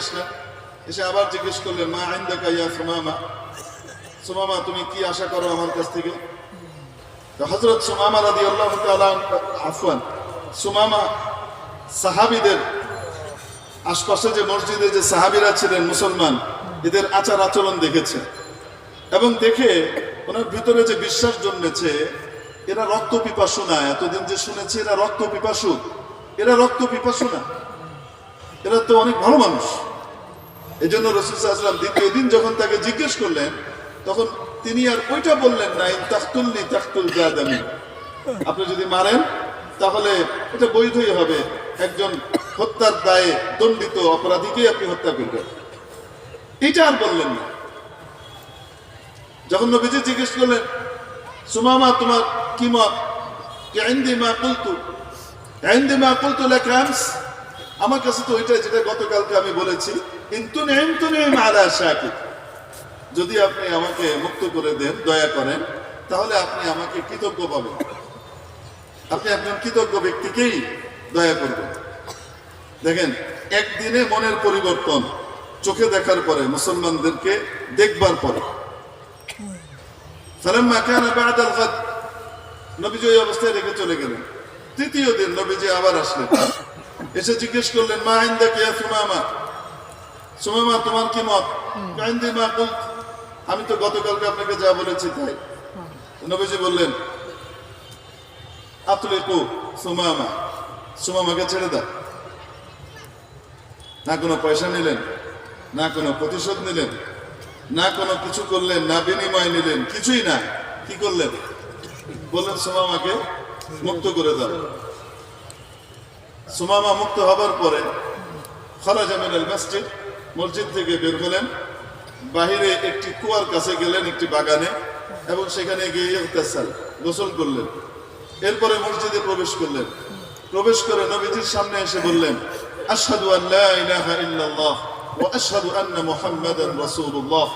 আসলেন এসে আবার জিজ্ঞেস করলেন মা আইন্দা ইয়া সুমামা? সুমামা, তুমি কি আশা করো আমার কাছ থেকে? হজরত সুমামা রাদি আল্লাহ আফওয়ান, সুমামা সাহাবিদের আশপাশে যে মসজিদে যে সাহাবিরা ছিলেন মুসলমান, এদের আচার আচরণ দেখেছে। এবং দেখে ওনার ভিতরে যে বিশ্বাস জন্মেছে, এরা রক্ত পিপাসু না। এতদিন যে শুনেছি, এরা রক্ত পিপাসু। এরা রক্ত পিপাসু না। এরা তো অনেক ভালো মানুষ। এই জন্য রসুলাম দ্বিতীয় দিন যখন তাকে জিজ্ঞেস করলেন, তখন তিনি আর ওইটা বললেন না তাখতুল্লি তাখতুল জাদামি আপনি যদি মারেন, তাহলে এটা বৈধই হবে। একজন হত্যার দায়ে দণ্ডিত অপরাধীকে আপনি হত্যা করবেন। এটা আর বললেন না। যখন নবীজি জিজ্ঞেস করলেন, সুমামা, তোমার কি মত? আইন্দি মা কুলতু? আইন্দি মা কুলতু লেখা আমার কাছে তো ওইটা যেটা গতকালকে আমি বলেছি কিন্তু যদি আপনি আমাকে মুক্ত করে দেন, দয়া করেন, তাহলে আপনি আমাকে কৃতজ্ঞ পাবেন। আপনি একজন কৃতজ্ঞ ব্যক্তিকেই দয়া করবেন। দেখেন, একদিনে মনের পরিবর্তন চোখে দেখার পরে, মুসলমানদেরকে দেখবার পরে। নবীজি ওই অবস্থায় রেখে চলে গেলেন। তৃতীয় দিন নবীজি আবার আসলেন। এসে জিজ্ঞেস করলেন মা আইন্দা কে সুমামা সুমামা তোমার কি মত? কাইন্দি মা আমি তো গতকালকে আপনাকে যা বলেছি তাই। নবীজি বললেন আতলিকু সুমামা সুমামাকে ছেড়ে দাও। না কোনো পয়সা নিলেন না কোনো প্রতিশোধ নিলেন না কোনো কিছু করলেন না বিনিময় নিলেন কিছুই না। কি করলেন? বললেন সুমামাকে মুক্ত করে দাও। সুমামা মুক্ত হবার পরে খারাজা মিনাল মসজিদ মসজিদ থেকে বের হলেন। বাহিরে একটি কুয়ার কাছে গেলেন একটি বাগানে এবং সেখানে গিয়ে ইগতাসাল গোসল করলেন। এরপরে মসজিদে প্রবেশ করলেন। প্রবেশ করে নবীজির সামনে এসে বললেন, আশহাদু আন লা ইলাহা ইল্লাল্লাহ ওয়া আশহাদু আন্না মুহাম্মাদান রাসূলুল্লাহ।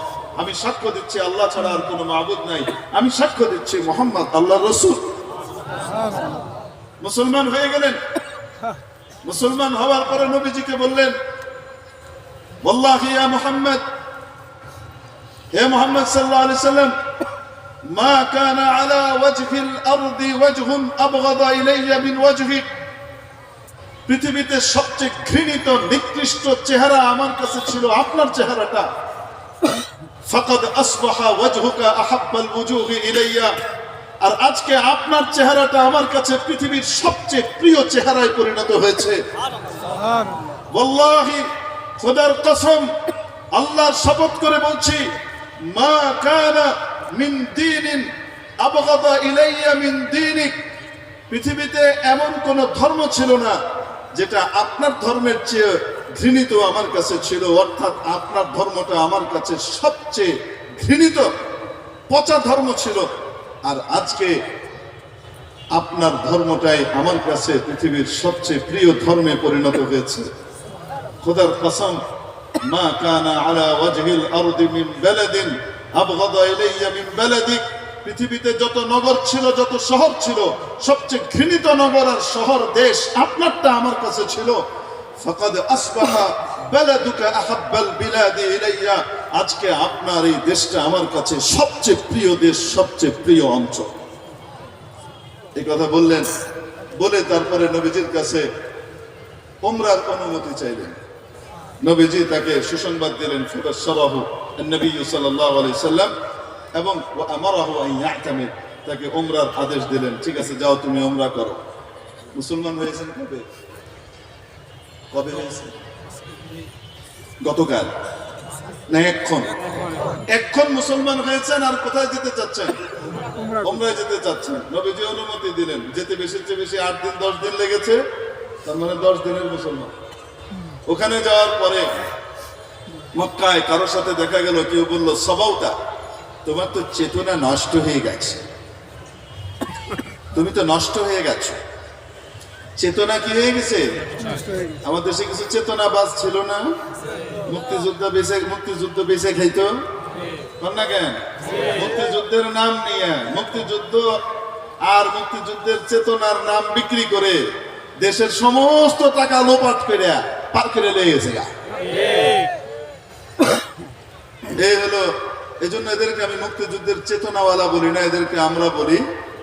আমি সাক্ষ্য দিচ্ছি, আল্লাহ ছাড়া আর কোনো মাবুদ নাই। আমি সাক্ষ্য দিচ্ছি মোহাম্মদ, আল্লাহর রাসূল। মুসলমান হয়ে গেলেন। মুসলমান হওয়ার পরে নবীজিকে বললেন মুহাম্মদ, হে মুহাম্মদ সাল্লাম, মা কানা আলা ওয়াজহিল আরদি ওয়াজহুন আবগাদা ইলাইয়া মিন ওয়াজহিক পৃথিবীতে সবচেয়ে ঘৃণিত, নিকৃষ্ট চেহারা আমার কাছে ছিল, আপনার চেহারাটা। ফাকাদ আসবাহা ওয়াজহুকা আহাব্বাল ওয়ুজুহি ইলাইয়া আর আজকে আপনার চেহারাটা আমার কাছে পৃথিবীর সবচেয়ে প্রিয় চেহারায় পরিণত হয়েছে। আল্লাহর শপথ করে বলছি, মা কানা মিন দীনিন, আবগাদা ইলাইয়া মিন পৃথিবীতে এমন কোন ধর্ম ছিল না যেটা আপনার ধর্মের চেয়ে ঘৃণিত আমার কাছে ছিল, অর্থাৎ আপনার ধর্মটা আমার কাছে সবচেয়ে ঘৃণিত। পচা ধর্ম ছিল। আর আজকে আপনার ধর্মটাই আমার কাছে পৃথিবীর সবচেয়ে প্রিয় ধর্মে পরিণত হয়েছে। খোদার কসম, মা কানা আলা ওয়াজহিল আরদি মিন বালাদিন, আবগাদা ইলাইয়া মিন বালাদিক। পৃথিবীতে যত নগর ছিল, যত শহর ছিল, সবচেয়ে ঘৃণিত নগর আর শহর দেশ আপনারটা আমার কাছে ছিল। ফাকাদ আসবাহা বালাদুকা আহাব্বাল বিলাদি ইলাইয়া আজকে আপনার এই দেশটা আমার কাছে সবচেয়ে প্রিয় দেশ, সবচেয়ে প্রিয় অঞ্চল। এই কথা বললেন, বলে তারপরে নবীজির কাছে ওমরার অনুমতি চাইলেন। নবীজি তাকে সুসংবাদ দিলেন ফুকাসরাহু নবী সাল্লাল্লাহু আলাইহি সাল্লাম এবং ওয়া আমারাহু তাকে ওমরার আদেশ দিলেন, ঠিক আছে, যাও তুমি ওমরা করো। মুসলমান হয়েছেন কবে? কবে হয়েছে গতকাল। না, এক্ষণ। এক্ষণ মুসলমান হয়েছেন আর কোথায় যেতে চাচ্ছেন? ওমরায় যেতে চাচ্ছেন। নবীজি অনুমতি দিলেন, যেতে বেশি চেয়ে বেশি আট দিন, দশ দিন লেগেছে। তার মানে দশ দিনের মুসলমান। ওখানে যাওয়ার পরে মক্কায় কারোর সাথে দেখা গেল, কেউ বলল, সবাউটা, তোমার তো চেতনা নষ্ট হয়ে গেছে। তুমি তো নষ্ট হয়ে গেছো। চেতনা কি হয়ে গেছে? আমাদের দেশে কিছু চেতনা বাস ছিল না? মুক্তিযুদ্ধ বেঁচে মুক্তিযুদ্ধ বেঁচে খাইতো? না কেন? মুক্তিযুদ্ধের নাম নিয়ে মুক্তিযুদ্ধ আর মুক্তিযুদ্ধের চেতনার নাম বিক্রি করে দেশের সমস্ত টাকা লোপাট করে পার করে লেগে গেছে এই হলো এই জন্য এদেরকে আমি মুক্তিযুদ্ধের চেতনাওয়ালা বলি না এদেরকে আমরা বলি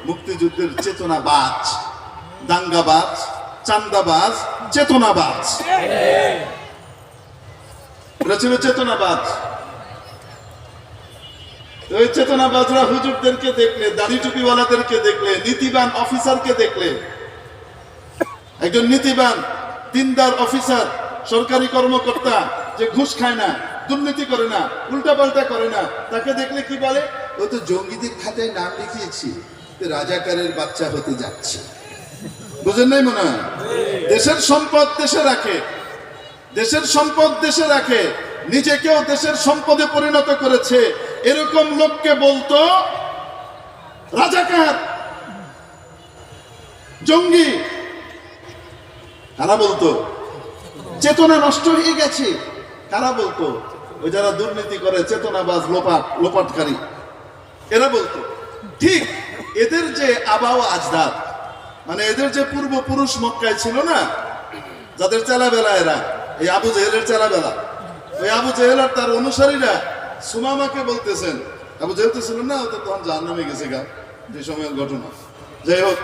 মুক্তিযুদ্ধের চেতনাবাজ। দাঙ্গাবাজ চান্দাবাজ, চেতনাবাজ। ছিল চেতনাবাজ। ওই চেতনাবাজরা হুজুরদেরকে দেখলে, দাড়ি টুপিওয়ালাদেরকে দেখলে, নীতিবান অফিসারকে দেখলে। একজন নীতিবান, দিনদার অফিসার, সরকারি কর্মকর্তা যে ঘুষ খায় না, দুর্নীতি করে না, উল্টাপাল্টা করে না, তাকে দেখলে কি বলে? ও তো জঙ্গিদের খাতায় নাম লিখিয়েছি রাজাকারের বাচ্চা হতে যাচ্ছে। বুঝেন নাই মনে হয়? দেশের সম্পদ দেশে রাখে। দেশের সম্পদ দেশে রাখে। নিজেকেও দেশের সম্পদে পরিণত করেছে। এরকম লোককে বলতো, রাজাকার, জঙ্গি। কারা বলতো? চেতনা নষ্ট হয়ে গেছে। কারা বলতো? ওই যারা দুর্নীতি করে, চেতনাবাজ, লোপাট, লোপাটকারী। এরা বলতো, ঠিক, এদের যে আবাও আজদাদ মানে এদের যে পূর্বপুরুষ মক্কায় ছিল না, যাদের চেলাবেলা এরা, এই আবু জেহেলের চেলাবেলা। ওই আবু জেহেল আর তার অনুসারীরা সুমামাকে বলতেছেন, আবু জেহেল তো ছিল না, ও তো তখন জাহান নামে গেছে গা, যে সময়ের ঘটনা। যাই হোক,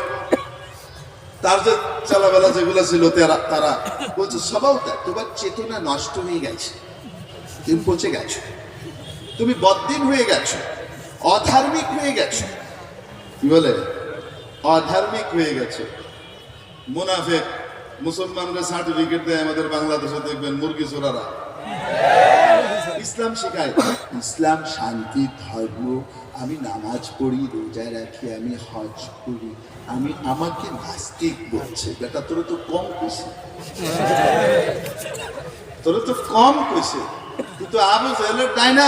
তার যে চেলাবেলা যেগুলো ছিল তারা তারা বলছে স্বভাবটা তোমার চেতনা নষ্ট হয়ে গেছে, তুমি পচে গেছো, তুমি বদ্দিন হয়ে গেছো, অধার্মিক হয়ে গেছো। কি বলে? অধার্মিক হয়ে গেছে। মুনাফেক, মুসলমানরা সার্টিফিকেট দেয় আমাদের বাংলাদেশে, দেখবেন মুরগি চোরারা। ইসলাম শেখায়, ইসলাম শান্তি, ধর্ম, আমি নামাজ পড়ি, রোজা রাখি, আমি হজ করি, আমি আমাকে নাস্তিক বলছে। বেটা, তোর তো কম কইছে তোরা তো কম কইছে কিন্তু আবু জেলের ডাইনা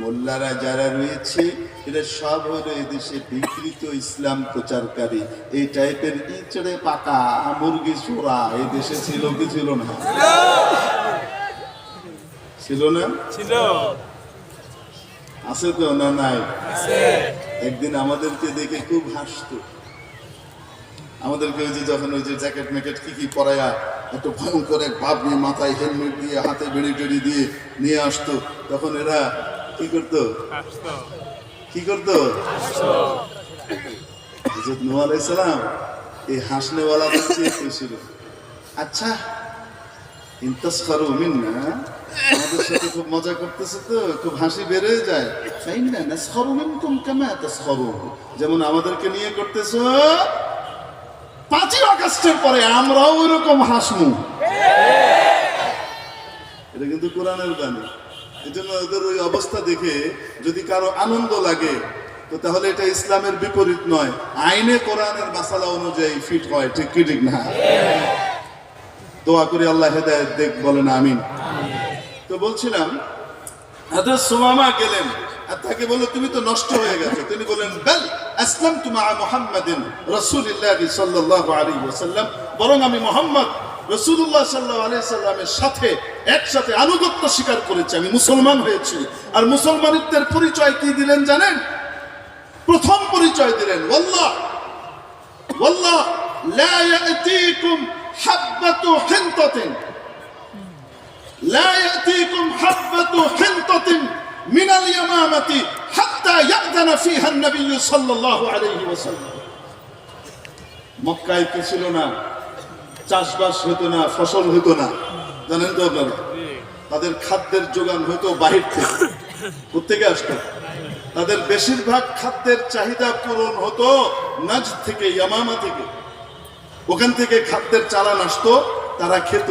মোল্লারা যারা রয়েছে এরা সব হলো এদেশে বিকৃত ইসলাম প্রচারকারী। এই টাইপের ইচড়ে পাকা মুরগি চোরা এই দেশে ছিল কি ছিল না? ছিল না? ছিল। আছে তো না নাই? একদিন আমাদেরকে দেখে খুব হাসতো। আমাদেরকে ওই যে যখন ওই যে জ্যাকেট ম্যাকেট কি কি পরায়া এত ভয়ঙ্কর এক ভাব নিয়ে মাথায় হেলমেট দিয়ে হাতে বেড়ি টেড়ি দিয়ে নিয়ে আসতো তখন এরা কি করতো? কি করতো? হজরত নূহ আলাইহিস সালাম এই হাসনেওয়ালাদেরকে ছিল। আচ্ছা ইন্তাসখারু মিন্না আমাদের সাথে খুব মজা করতেছে তো খুব হাসি বেড়ে যায়। ফাইন্না নাসখারু মিনকুম কামা তাসখারুন। যেমন আমাদেরকে নিয়ে করতেছো পাঁচই আগস্টের পরে আমরাও ওইরকম হাসমু। এটা কিন্তু কোরআনের বাণী। এই জন্য ওদের ওই অবস্থা দেখে যদি কারও আনন্দ লাগে, তো তাহলে এটা ইসলামের বিপরীত নয়। আইনে কোরআনের মাসালা অনুযায়ী ফিট হয়, ঠিক কি ঠিক না? দোয়া করি আল্লাহ হেদায়ত দেখ, বলেন আমিন। তো বলছিলাম, হাজরত সুমামা গেলেন, আর তাকে বলল, তুমি তো নষ্ট হয়ে গেছো। তিনি বললেন, বেল আসলাম তুমা মুহাম্মাদিন রাসূলুল্লাহ সাল্লাল্লাহু আলাইহি ওয়াসাল্লাম, বরং আমি মোহাম্মদ রসুল্লাহ সাল্লাহ আলিয়াল্লামের সাথে একসাথে আনুগত্য স্বীকার করেছি, আমি মুসলমান হয়েছি। আর মুসলমানিত্বের পরিচয় কি দিলেন জানেন? প্রথম পরিচয় দিলেন ওল্লাহ ওল্লাহ লা ইয়াতিকুম হাব্বাতু হিনতাতিন। লা ইয়াতিকুম হাব্বাতু হিনতাতিন মিনাল ইয়ামামাতি মক্কায় কি ছিল না। চাষবাস হতো না, ফসল হতো না। জানেন তো আপনারা? তাদের খাদ্যের যোগান হতো বাহির থেকে। কোথেকে আসতো? তাদের বেশিরভাগ খাদ্যের চাহিদা পূরণ হতো নাজ থেকে, ইয়ামামা থেকে। ওখান থেকে খাদ্যের চালান আসতো, তারা খেত।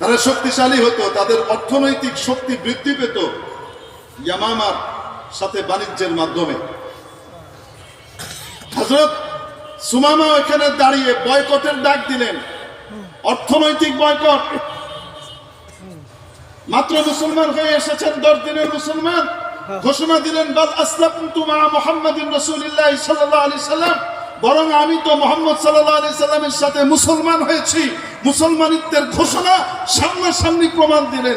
তারা শক্তিশালী হতো, তাদের অর্থনৈতিক শক্তি বৃদ্ধি পেত ইয়ামামার সাথে বাণিজ্যের মাধ্যমে। হজরত সুমামা এখানে দাঁড়িয়ে বয়কটের ডাক দিলেন। অর্থনৈতিক বয়কট। মাত্র মুসলমান হয়ে এসেছেন দশ দিনের মুসলমান। ঘোষণা দিলেন বাল আসলাম তুমা মোহাম্মদিন রসুলিল্লাহ সাল্লাহ আলি সাল্লাম। বরং আমি তো মোহাম্মদ সাল্লাহ আলি সাল্লামের সাথে মুসলমান হয়েছি। মুসলমানিত্বের ঘোষণা সামনাসামনি প্রমাণ দিলেন।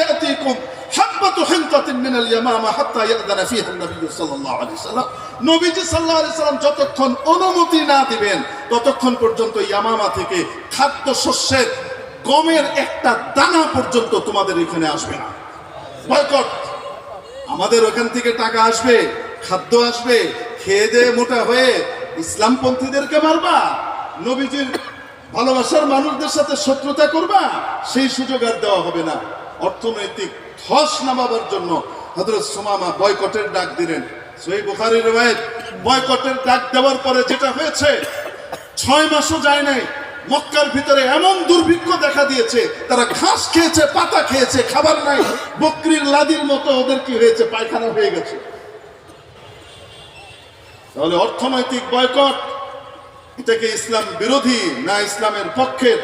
ইয়াতিকুম হাব্বাতু হিনতাতিন মিনাল ইয়ামামা হাত্তা ইয়াদানা ফিহা নবী সাল্লাল্লাহু আলাইহি সাল্লাম। নবীজি আলাইহি সাল্লাম যতক্ষণ অনুমতি না দিবেন, ততক্ষণ পর্যন্ত ইয়ামামা থেকে খাদ্য শস্যের গমের একটা দানা পর্যন্ত তোমাদের এখানে আসবে না। বয়কট! আমাদের ওখান থেকে টাকা আসবে, খাদ্য আসবে, খেয়ে দিয়ে মোটা হয়ে ইসলামপন্থীদেরকে মারবা, নবীজির ভালোবাসার মানুষদের সাথে শত্রুতা করবা, সেই সুযোগ আর দেওয়া হবে না। অর্থনৈতিক ধস নামাবার জন্য হজরত সুমামা বয়কটের ডাক দিলেন। সেই বয়কটের ডাক দেওয়ার পরে যেটা হয়েছে, ছয় মাসও যায় নাই। মক্কার ভিতরে এমন দুর্ভিক্ষ দেখা দিয়েছে, তারা ঘাস খেয়েছে, পাতা খেয়েছে, খাবার নাই। বকরির লাদির মতো ওদের কি হয়েছে? পায়খানা হয়ে গেছে। তাহলে অর্থনৈতিক বয়কট এটাকে ইসলাম বিরোধী না ইসলামের পক্ষের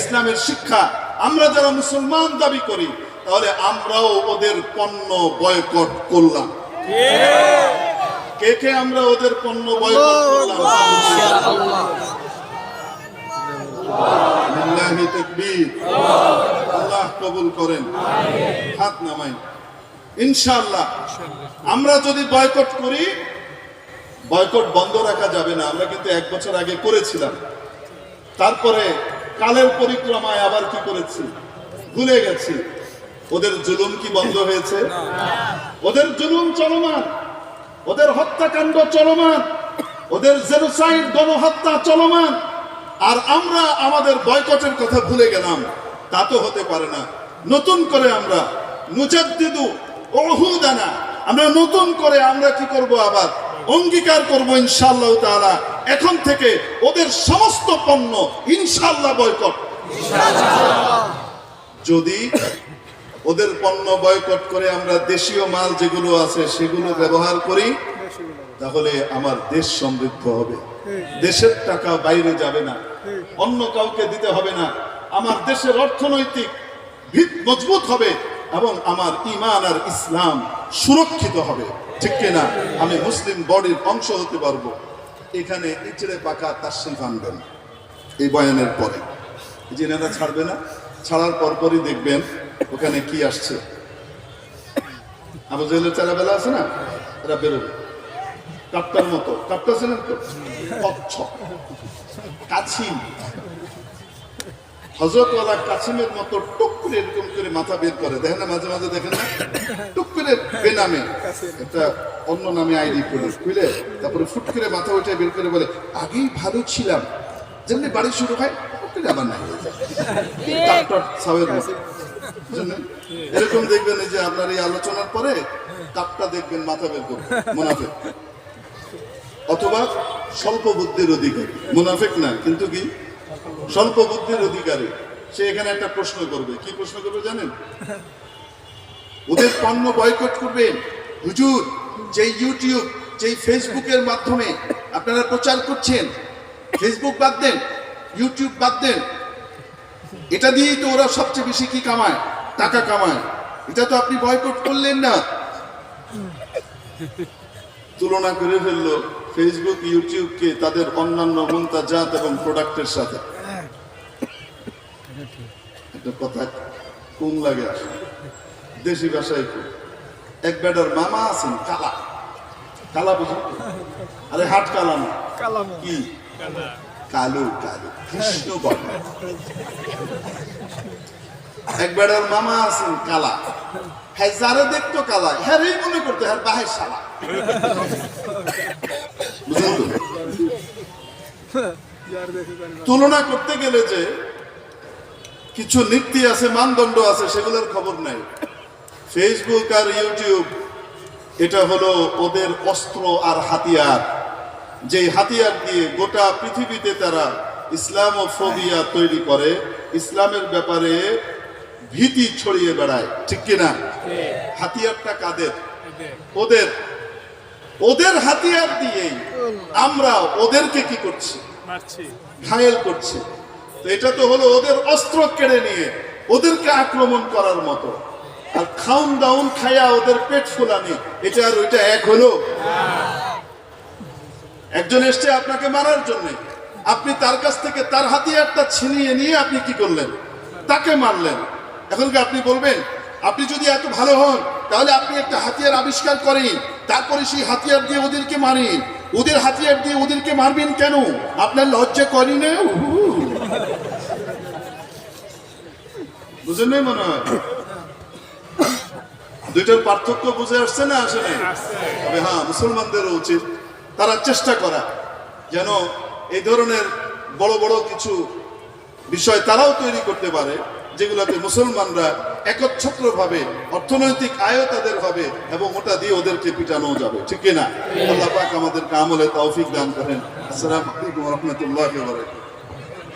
ইসলামের শিক্ষা। আমরা যারা মুসলমান দাবি করি, তাহলে আমরাও ওদের পণ্য বয়কট করলাম। কে কে আমরা ওদের পণ্য বয়কট আল্লাহ কবুল করেন। হাত নামাই। ইনশাআল্লাহ। আমরা যদি বয়কট করি বয়কট বন্ধ রাখা যাবে না। আমরা কিন্তু এক বছর আগে করেছিলাম। তারপরে কালের পরিক্রমায় আবার কি করেছি? ভুলে গেছি। ওদের জুলুম কি বন্ধ হয়েছে? ওদের জুলুম চলমান। ওদের হত্যাকাণ্ড চলমান। ওদের জেনোসাইড গণহত্যা চলমান। আর আমরা আমাদের বয়কটের কথা ভুলে গেলাম। তা তো হতে পারে না। নতুন করে আমরা নুজাদ্দিদু ওহুদানা আমরা নতুন করে আমরা কি করব আবার? অঙ্গীকার করব ইনশাআল্লাহ তাআলা। এখন থেকে ওদের সমস্ত পণ্য ইনশাআল্লাহ বয়কট। যদি ওদের পণ্য বয়কট করে আমরা দেশীয় মাল যেগুলো আছে সেগুলো ব্যবহার করি, তাহলে আমার দেশ সমৃদ্ধ হবে। দেশের টাকা বাইরে যাবে না, অন্য কাউকে দিতে হবে না। আমার দেশের অর্থনৈতিক ভিত মজবুত হবে এবং আমার ইমান আর ইসলাম সুরক্ষিত হবে। ঠিক কিনা? আমি মুসলিম বডির অংশ হতে পারব। এখানে ইচড়ে পাকা তার আনবেন। এই বয়ানের পরে। যে এনারা ছাড়বে না? ছাড়ার পরপরই দেখবেন ওখানে কি আসছে। আবু জেলের চারাবেলা আছে না? এরা বেরোবে। কাপ্তার মতো। কাপ্তা ছিলেন তো? কাছিম। হজরতওয়ালা কাছিমের মতো টুক করে এরকম করে মাথা বের করে। দেখেন না, মাঝে মাঝে দেখেন না? টুক করে বেনামে। একটা অন্য নামে আইডি খুলে খুলে তারপরে ফুট করে মাথা উঠে বের করে বলে, আগেই ভালো ছিলাম। যেমনি বাড়ি শুরু হয়? এরকম দেখবেন যে আপনার এই আলোচনার পরে কাপটা দেখবেন, মাথা বের করবে মুনাফেক। অথবা স্বল্প বুদ্ধির অধিকারী। মুনাফেক না, কিন্তু কি? স্বল্প বুদ্ধির অধিকারী। সে এখানে একটা প্রশ্ন করবে। কি প্রশ্ন করবে জানেন? ওদের পণ্য বয়কট করবেন হুজুর যে ইউটিউব যে ফেসবুকের মাধ্যমে আপনারা প্রচার করছেন ফেসবুক বাদ দেন। ইউটিউব বাদ দেন। এটা দিয়েই তো ওরা সবচেয়ে বেশি কি কামায়? টাকা কামায়। এটা তো আপনি বয়কট করলেন না। তুলনা করে ফেলল ফেসবুক ইউটিউবকে তাদের অন্যান্য মুন্তাজাত এবং প্রোডাক্টের সাথে। একটা কথা কোন লাগে দেশি ভাষায় এক বেটার মামা আছেন কালা। কালা বুঝুন? আরে হাট কালা না। কি? কালো কালো, কৃষ্ণ বর্ণ এক বেড়ার মামা আছেন কালা। হ্যাঁ যারা দেখতো কালা হ্যাঁ রে মনে করতো হ্যাঁ বাহের শালা। তুলনা করতে গেলে যে কিছু নীতি আছে, মানদণ্ড আছে, সেগুলোর খবর নাই। ফেসবুক আর ইউটিউব এটা হলো ওদের অস্ত্র আর হাতিয়ার। যে হাতিয়ার দিয়ে গোটা পৃথিবীতে তারা ইসলামোফোবিয়া তৈরি করে ইসলামের ব্যাপারে ভীতি ছড়িয়ে বেড়ায় ঠিক কিনা? হাতিয়ারটা কাদের? ওদের। ওদের হাতিয়ার দিয়েই আমরা ওদেরকে কি করছি? ঘায়েল করছি। তো এটা তো হলো ওদের অস্ত্র কেড়ে নিয়ে ওদেরকে আক্রমণ করার মতো। আর খাউন দাউন খায়া ওদের পেট ফুলানি এটা আর ওইটা এক হলো? একজন এসছে আপনাকে মারার জন্য। আপনি তার কাছ থেকে তার হাতিয়ারটা ছিনিয়ে নিয়ে আপনি কি করলেন? তাকে মারলেন। এখন কি আপনি বলবেন, আপনি যদি এত ভালো হন, তাহলে আপনি একটা হাতিয়ার আবিষ্কার করেন। তারপরে সেই হাতিয়ার দিয়ে ওদেরকে মারেন। ওদের হাতিয়ার দিয়ে ওদেরকে মারবেন কেন? আপনার লজ্জা করি না। বুঝেন মনে হয়? দুইটার পার্থক্য বুঝে আসছে না আসে নাই? তবে হ্যাঁ মুসলমানদেরও উচিত। তারা চেষ্টা করা যেন এই ধরনের বড় বড় কিছু বিষয় তারাও তৈরি করতে পারে যেগুলোতে মুসলমানরা একচ্ছত্রভাবে অর্থনৈতিক আয়ও তাদের হবে এবং ওটা দিয়ে ওদেরকে পিটানো যাবে। ঠিক না আল্লাহ পাক আমাদের কামলে তৌফিক দান করেন। আসসালামু আলাইকুম রহমতুল্লাহ